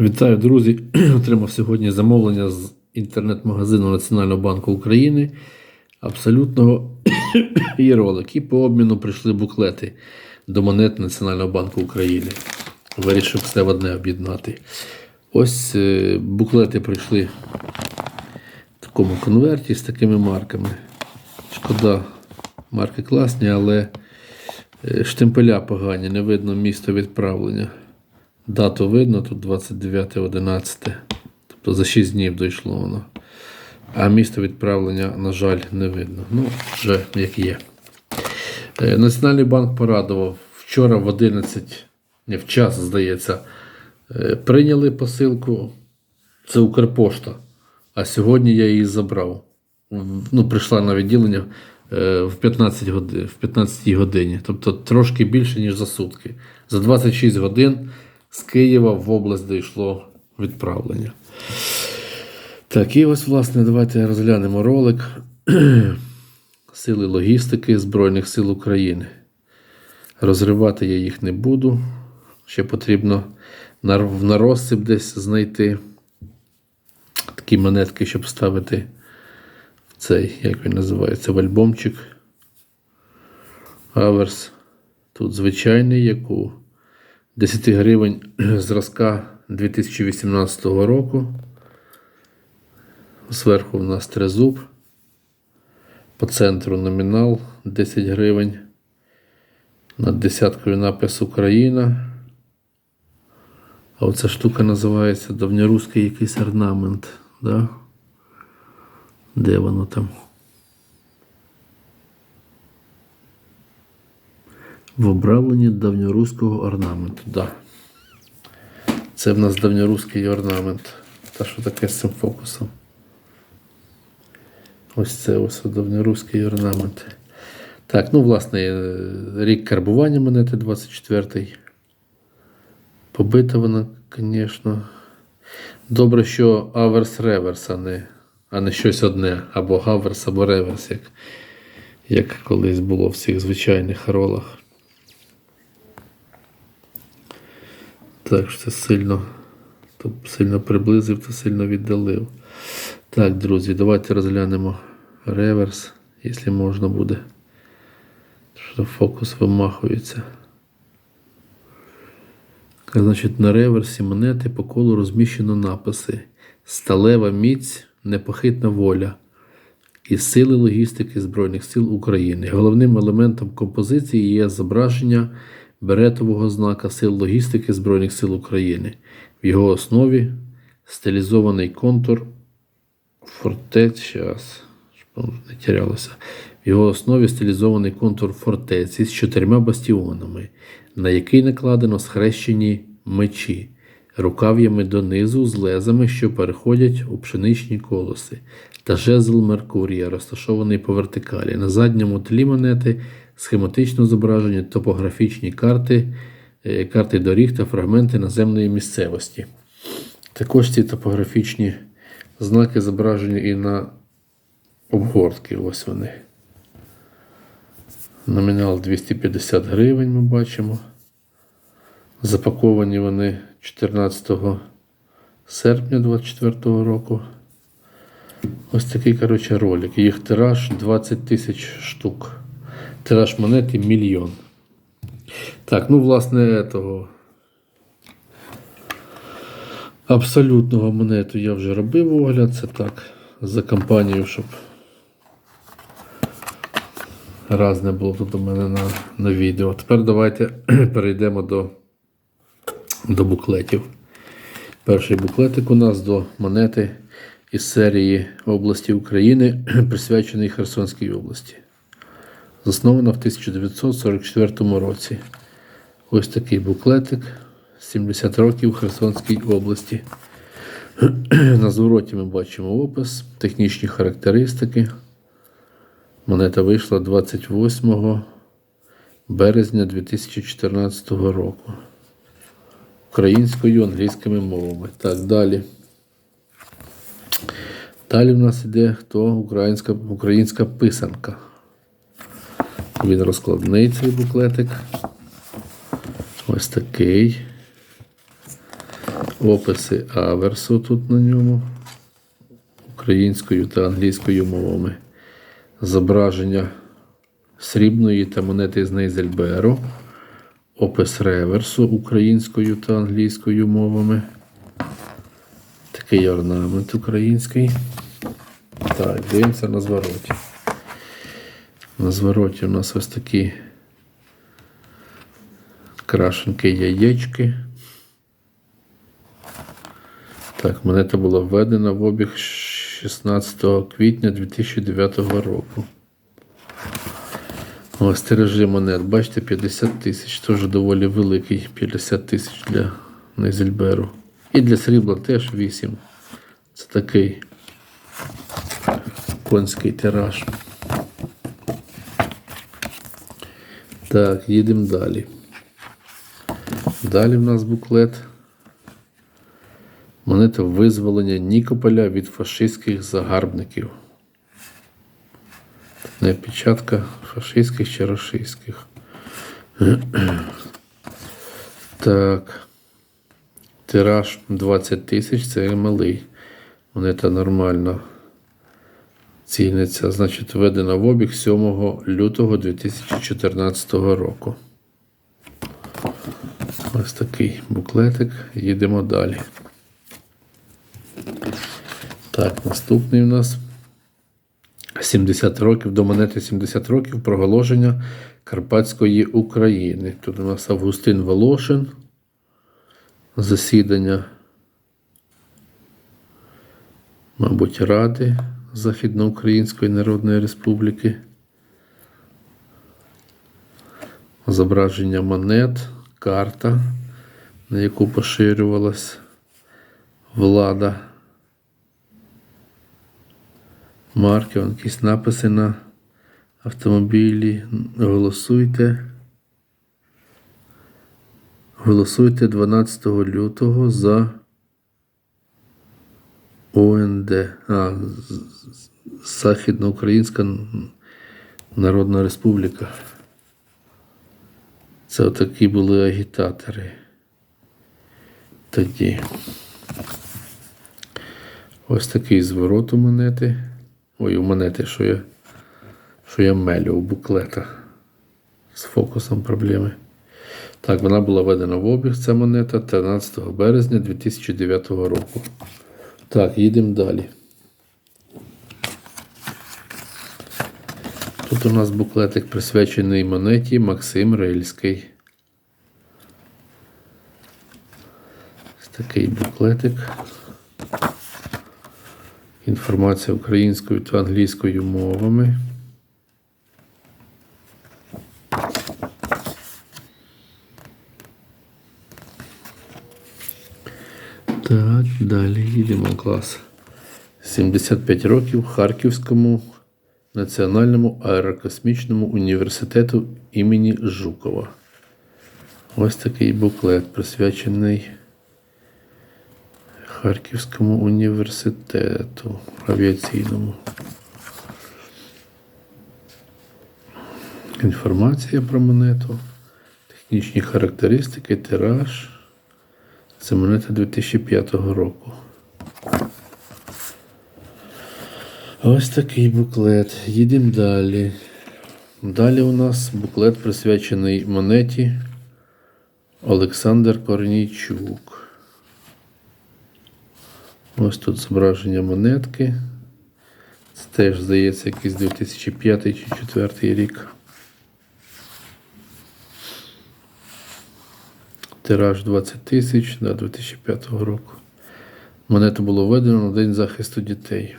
Вітаю, друзі! Отримав сьогодні замовлення з інтернет-магазину Національного банку України абсолютного і. І по обміну прийшли буклети до монет Національного банку України. Вирішив все в одне об'єднати. Ось е, буклети прийшли в такому конверті з такими марками. Шкода, марки класні, але е, штемпеля погані, не видно місто відправлення. Дату видно, тут 29.11. Тобто за 6 днів дійшло воно. А місто відправлення, на жаль, не видно. Ну, вже як є. Е, Національний банк порадував. Вчора в 11, не в час, здається, е, прийняли посилку. Це Укрпошта. А сьогодні я її забрав. Ну, прийшла на відділення е, в 15 годин, в 15 годині. Тобто трошки більше, ніж за сутки. За 26 годин з Києва в область дійшло відправлення. Так, і ось, власне, давайте розглянемо ролик Сили логістики Збройних сил України. Розривати я їх не буду. Ще потрібно в нарозсип десь знайти такі монетки, щоб ставити в цей, як він називається, в альбомчик. Аверс. Тут звичайний, як у 10 гривень зразка 2018 року. Зверху у нас трезуб. По центру номінал 10 гривень. Над десяткою напис Україна. А оця штука називається давньоруський якийсь орнамент. Да? Де воно там? В обравленні давньоруського орнаменту. Да. Це в нас давньоруський орнамент. Та що таке з цим фокусом? Ось це ось давньоруський орнамент. Так, ну, власне, е, рік карбування монети 24-й. Побита вона, звісно. Добре, що аверс реверс, а не, а не щось одне. Або гаверс, або реверс, як, як колись було в цих звичайних ролах. Так що це сильно, то сильно приблизив, то сильно віддалив. Так, друзі, давайте розглянемо реверс, якщо можна буде. Що фокус вимахується. Так, Значить, на реверсі монети по колу розміщено написи: Сталева міць, непохитна воля і сили логістики Збройних сил України. Головним елементом композиції є зображення беретового знака Сил логістики Збройних сил України. В його основі стилізований контур тірялося. В його основі стилізований контур фортеці з чотирма бастіонами, на який накладено схрещені мечі, рукав'ями донизу з лезами, що переходять у пшеничні колоси, та жезл Меркурія, розташований по вертикалі. На задньому тлі монети схематично зображені топографічні карти, е, карти доріг та фрагменти наземної місцевості. Також ці топографічні знаки зображені і на обгортки. Ось вони. Номінал 250 гривень ми бачимо. Запаковані вони 14 серпня 2024 року. Ось такий, коротше, ролик. Їх тираж 20 тисяч штук. Тираж монети мільйон. Так, ну, власне, того абсолютного монету я вже робив огляд. Це так, за компанію, щоб раз не було тут у мене на, на відео. Тепер давайте перейдемо до, до буклетів. Перший буклетик у нас до монети із серії області України, присвячений Херсонській області. Заснована в 1944 році. Ось такий буклетик. 70 років Херсонській області. На звороті ми бачимо опис, технічні характеристики. Монета вийшла 28 березня 2014 року. Українською, англійськими мовами. Так, далі. Далі в нас іде хто? Українська, українська писанка. Він розкладний цей буклетик. Ось такий. Описи аверсу тут на ньому українською та англійською мовами. Зображення срібної та монети з Нейзельберу. Опис реверсу українською та англійською мовами. Такий орнамент український. Так, дивимося на звороті. На звороті у нас ось такі крашенки яєчки. Так, монета була введена в обіг 16 квітня 2009 року. Ось тиражі монет, бачите, 50 тисяч, теж доволі великий 50 тисяч для Нейзельберу. І для срібла теж 8. Це такий конський тираж. Так, їдемо далі. Далі в нас буклет. Монета визволення Нікополя від фашистських загарбників. Не печатка фашистських чи рашистських. Так. Тираж 20 тисяч це малий. Монета нормальна. Цільниця, значить, введена в обіг 7 лютого 2014 року. Ось такий буклетик. Їдемо далі. Так, наступний у нас 70 років до монети 70 років проголошення Карпатської України. Тут у нас Августин Волошин. Засідання, мабуть, Ради Західноукраїнської Народної Республіки. Зображення монет, карта, на яку поширювалась влада. Марки, якісь написи на автомобілі. Голосуйте. Голосуйте 12 лютого за ОНД. А, Західноукраїнська Народна Республіка. Це отакі були агітатори. Тоді. Ось такий зворот у монети. Ой, у монети, що я, що я мелю у буклетах. З фокусом проблеми. Так, вона була введена в обіг, ця монета 13 березня 2009 року. Так, їдемо далі. Тут у нас буклетик присвячений монеті Максим Рильський. Ось такий буклетик. Інформація українською та англійською мовами. Так, далі їдемо клас. 75 років Харківському національному аерокосмічному університету імені Жукова. Ось такий буклет присвячений Харківському університету авіаційному. Інформація про монету, технічні характеристики, тираж. Це монета 2005 року. Ось такий буклет. Їдемо далі. Далі у нас буклет присвячений монеті Олександр Корнійчук. Ось тут зображення монетки. Це теж, здається, якийсь 2005 чи 2004 рік. Тираж 20 тисяч да, 2005 року. Монету було введено на День захисту дітей.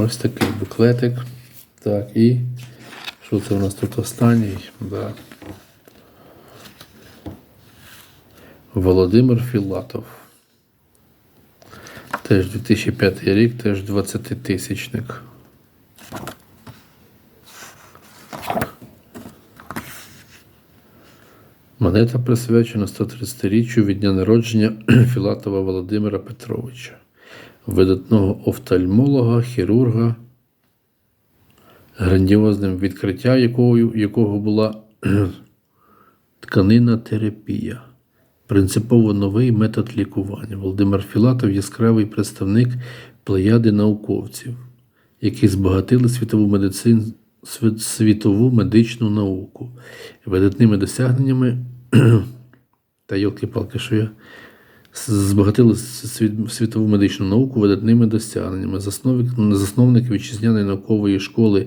Ось такий буклетик. Так, і що це у нас тут останній? Да. Володимир Філатов. Теж 2005 рік, теж 20 тисячник. Монета присвячена 130-річчю від дня народження Філатова Володимира Петровича, видатного офтальмолога, хірурга, грандіозним відкриття якого, якого була тканина терапія. принципово новий метод лікування. Володимир Філатов яскравий представник плеяди науковців, які збагатили світову медицину. Світову медичну науку видатними досягненнями та йолки-палки, що я збагатили світ- світову медичну науку видатними досягненнями. Засновник вітчизняної наукової школи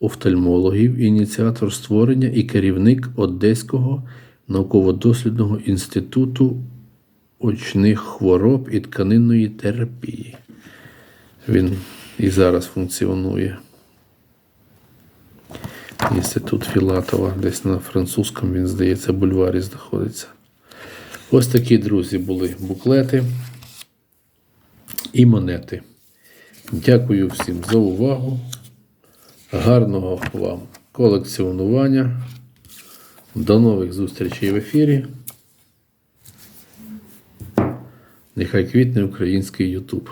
офтальмологів, ініціатор створення і керівник Одеського науково-дослідного інституту очних хвороб і тканинної терапії. Він і зараз функціонує. Інститут Філатова, десь на французькому, він, здається, бульварі знаходиться. Ось такі, друзі, були буклети і монети. Дякую всім за увагу. Гарного вам колекціонування. До нових зустрічей в ефірі. Нехай квітне український Ютуб.